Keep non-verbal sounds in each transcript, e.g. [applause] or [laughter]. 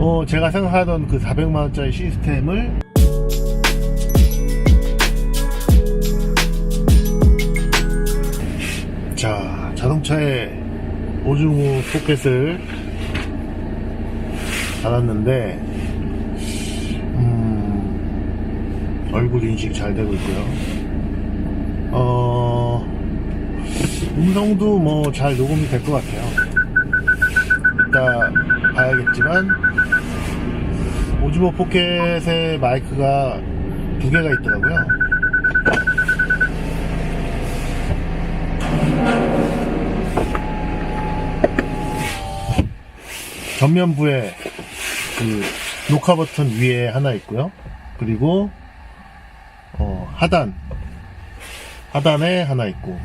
어, 제가 생각하던 그 400만원짜리 시스템을 자, 자동차에 오즈모 포켓을 달았는데, 음, 얼굴 인식 잘 되고 있고요. 어, 음성도 뭐 잘 녹음이 될 것 같아요. 이따 봐야겠지만, 오즈모 포켓의 마이크가 두 개가 있더라고요. 전면부에 그 녹화 버튼 위에 하나 있고요. 그리고 어, 하단 하단에 하나 있고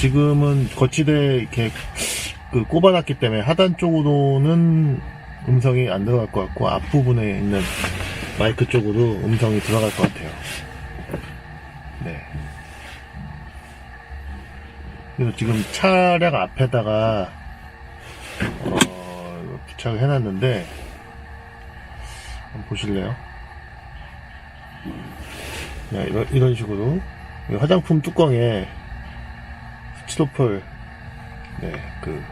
지금은 거치대 이렇게 그 꼽아놨기 때문에 하단 쪽으로는 음성이 안 들어갈 것 같고 앞부분에 있는 마이크 쪽으로 음성이 들어갈 것 같아요. 네. 그래서 지금 차량 앞에다가 어, 부착을 해놨는데 한번 보실래요? 네, 이런, 이런 식으로 이 화장품 뚜껑에 스티로폴 네, 그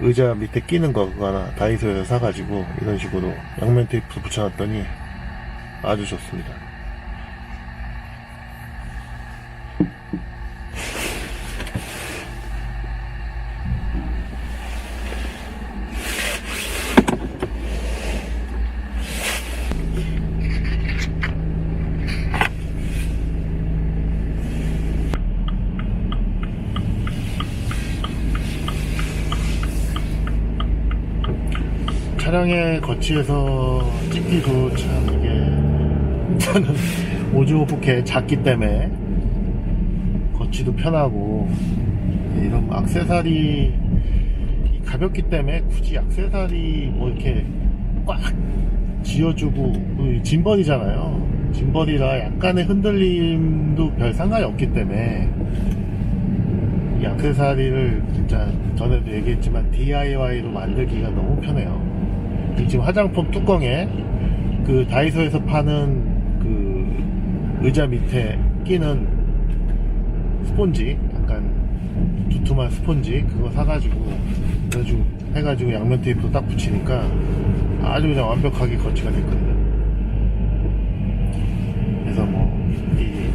의자 밑에 끼는 거 그거 하나 다이소에서 사가지고 이런 식으로 양면 테이프 붙여놨더니 아주 좋습니다. 차량에 거치해서 찍기도 참 이게 일단은 오즈모 포켓 작기 때문에 거치도 편하고 이런 악세사리 이 가볍기 때문에 굳이 악세사리 뭐 이렇게 꽉 쥐어주고 그 짐벌이잖아요 짐벌이라 약간의 흔들림도 별 상관이 없기 때문에 이 악세사리를 진짜 전에도 얘기했지만 DIY로 만들기가 너무 편해요. 이 지금 화장품 뚜껑에 그 다이소에서 파는 그 의자 밑에 끼는 스폰지, 약간 두툼한 스폰지 그거 사가지고 그래가지고 해가지고 양면 테이프 딱 붙이니까 아주 그냥 완벽하게 거치가 됐거든요. 그래서 뭐 이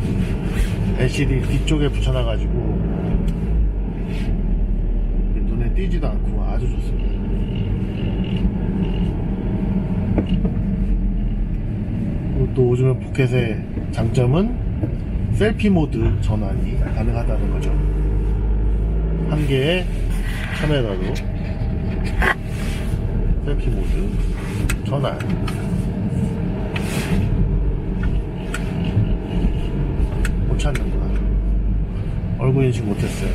LCD 뒤쪽에 붙여놔가지고 눈에 띄지도 않고 아주 좋습니다. 그리고 또 요즘에 포켓의 장점은 셀피 모드 전환이 가능하다는 거죠. 한 개의 카메라로 셀피 모드 전환. 못 찾는구나. 얼굴 인식 못했어요.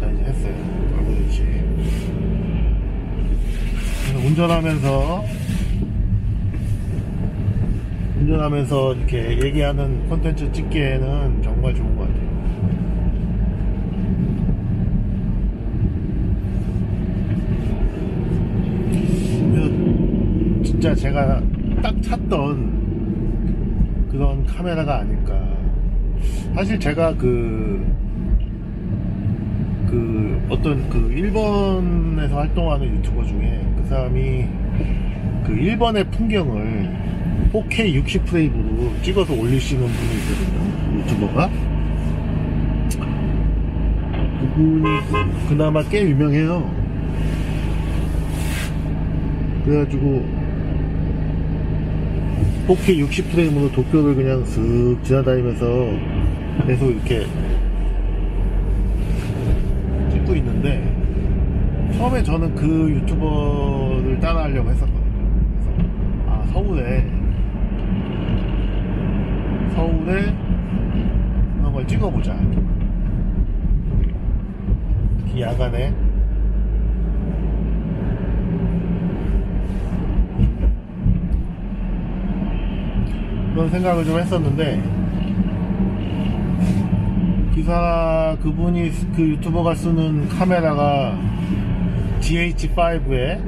자, 이제 했어요. 얼굴 인식. 그래서 운전하면서 운전하면서 이렇게 얘기하는 콘텐츠 찍기에는 정말 좋은 것 같아요. 진짜 제가 딱 찾던 그런 카메라가 아닐까. 사실 제가 그, 그, 어떤 그 일본에서 활동하는 유튜버 중에 그 사람이 그 일본의 풍경을 4K 60프레임으로 찍어서 올리시는 분이 있거든요. 유튜버가. 그분이 그- 그나마 꽤 유명해요. 그래가지고 4K 60프레임으로 도쿄를 그냥 슥 지나다니면서 계속 이렇게 찍고 있는데 처음에 저는 그 유튜버를 따라하려고 했었거든요. 그래서 아 서울에 서울에 그런 걸 찍어보자. 특히 야간에 그런 생각을 좀 했었는데 기사 그분이 그 유튜버가 쓰는 카메라가 GH5에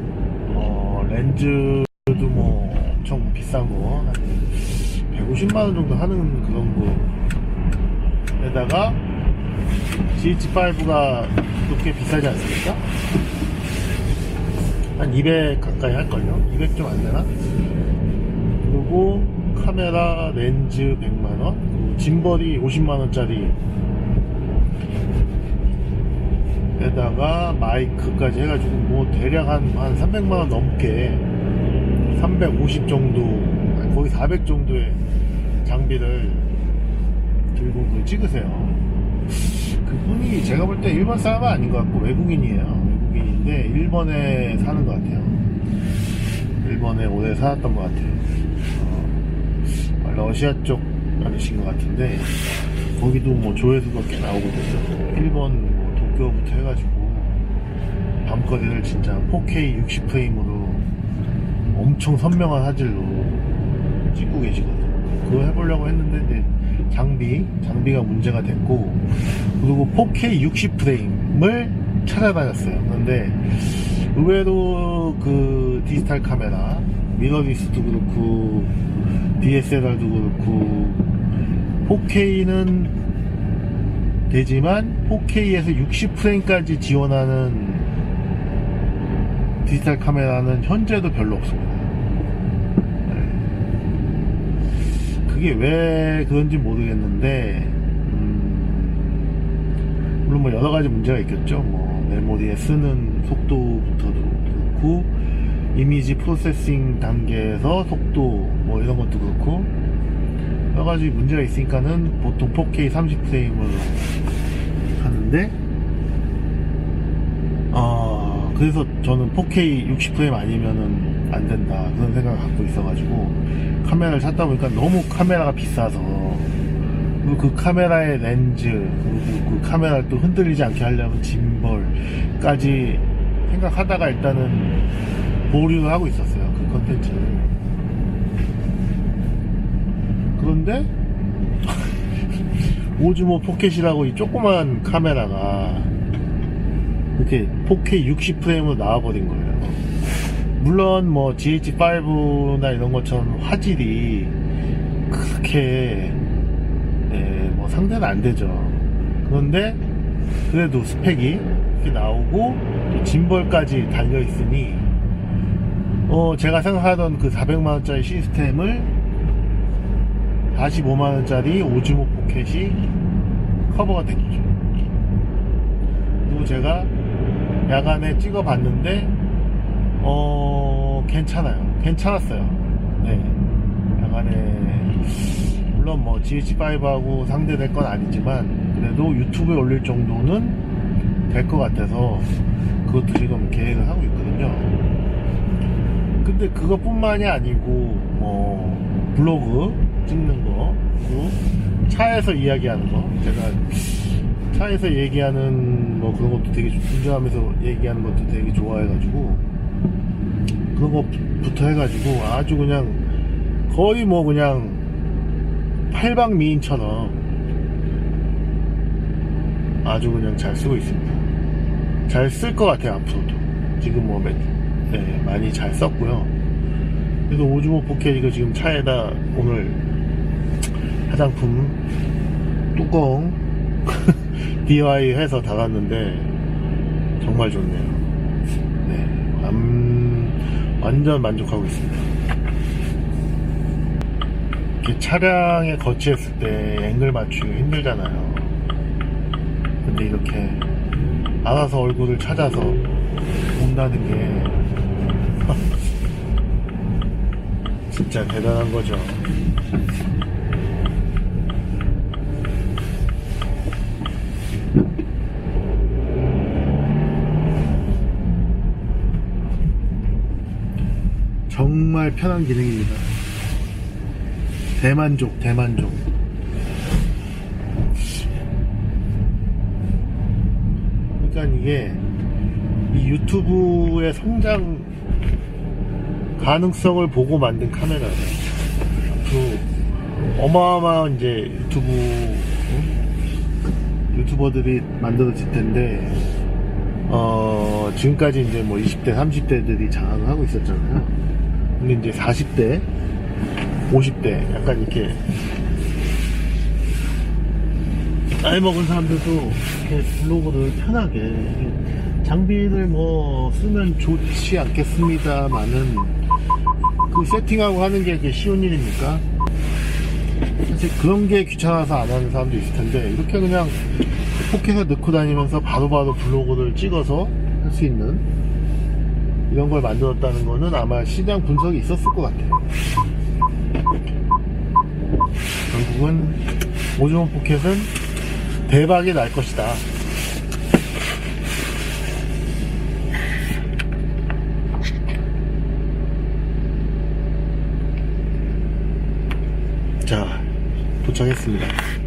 어, 렌즈도 뭐 엄청 비싼 거 150만 원 정도 하는 그런 거에다가 GH5가 또 꽤 비싸지 않습니까? 한 200 가까이 할걸요? 200 좀 안 되나? 그리고 카메라 렌즈 100만원, 그리고 짐벌이 50만원짜리 에다가 마이크까지 해가지고 뭐 대략 한, 한 300만원 넘게 350 정도, 거의 400 정도의 장비를 들고 그 찍으세요. 그분이 제가 볼 때 일본 사람은 아닌 것 같고 외국인이에요. 외국인인데 일본에 사는 것 같아요. 일본에 오래 살았던 것 같아요. 어, 러시아 쪽 아저씨인 것 같은데 거기도 뭐 조회수가 꽤 나오거든요. 일본 뭐 도쿄부터 해가지고 밤거리를 진짜 4K 60프레임으로 엄청 선명한 화질로 찍고 계시거든요. 그거 해보려고 했는데 이제 장비, 장비가 문제가 됐고 그리고 4K 60프레임을 찾아다녔어요. 그런데 의외로 그 디지털 카메라, 미러리스도 그렇고 DSLR도 그렇고 4K는 되지만 4K에서 60프레임까지 지원하는 디지털 카메라는 현재도 별로 없습니다. 네. 그게 왜 그런지 모르겠는데 음, 물론 뭐 여러 가지 문제가 있겠죠. 뭐 메모리에 쓰는 속도부터도 그렇고 이미지 프로세싱 단계에서 속도 뭐 이런 것도 그렇고 여러 가지 문제가 있으니까는 보통 4K 30프레임을 하는데? 어 그래서 저는 4K 60프레임 아니면은 안 된다. 그런 생각을 갖고 있어가지고 카메라를 찾다 보니까 너무 카메라가 비싸서 그리고 그 카메라의 렌즈 그리고 그 카메라를 또 흔들리지 않게 하려면 짐벌까지 생각하다가 일단은 보류를 하고 있었어요. 그 컨텐츠를. 그런데 오즈모 포켓이라고 이 조그만 카메라가 이렇게 4K 60프레임으로 나와버린 거예요. 물론 뭐 GH5나 이런 것처럼 화질이 그렇게 예, 뭐 상대는 안 되죠. 그런데 그래도 스펙이 이렇게 나오고 또 짐벌까지 달려 있으니 어 제가 생각하던 그 400만 원짜리 시스템을 45만 원짜리 오즈모 포켓이 커버가 됐죠. 그리고 제가 야간에 찍어봤는데 어 괜찮아요. 괜찮았어요. 네. 야간에 물론 뭐 GH5하고 상대될 건 아니지만 그래도 유튜브에 올릴 정도는 될 것 같아서 그것도 지금 계획을 하고 있거든요. 근데 그것뿐만이 아니고 뭐 블로그 찍는 거 그리고 차에서 이야기하는 거 제가 차에서 얘기하는 뭐 그런 것도 되게 운전하면서 얘기하는 것도 되게 좋아해가지고 그런 것부터 해가지고 아주 그냥 거의 뭐 그냥 팔방미인처럼 아주 그냥 잘 쓰고 있습니다. 잘 쓸 것 같아요 앞으로도 지금 뭐 몇, 네, 많이 잘 썼고요. 그래서 오즈모 포켓 이거 지금 차에다 오늘 화장품 뚜껑 DIY 해서 달았는데 정말 좋네요. 네, 완, 완전 만족하고 있습니다. 차량에 거치했을 때 앵글 맞추기 힘들잖아요. 근데 이렇게 알아서 얼굴을 찾아서 본다는 게 [laughs] 진짜 대단한 거죠. 정말 편한 기능입니다. 대만족, 대만족. 그러니까 이게 이 유튜브의 성장 가능성을 보고 만든 카메라예요. 앞으로 어마어마한 이제 유튜브 응? 유튜버들이 만들어질 텐데, 어, 지금까지 이제 뭐 20대, 30대들이 장악을 하고 있었잖아요. 근데 이제 40대, 50대, 약간 이렇게, 나이 먹은 사람들도 이렇게 블로그를 편하게, 장비를 뭐 쓰면 좋지 않겠습니다만은, 그 세팅하고 하는 게 쉬운 일입니까? 사실 그런 게 귀찮아서 안 하는 사람도 있을 텐데 이렇게 그냥 포켓에 넣고 다니면서 바로바로 블로그를 찍어서 할 수 있는 이런 걸 만들었다는 거는 아마 시장 분석이 있었을 것 같아요. 결국은 오즈몬 포켓은 대박이 날 것이다. 자, 도착했습니다.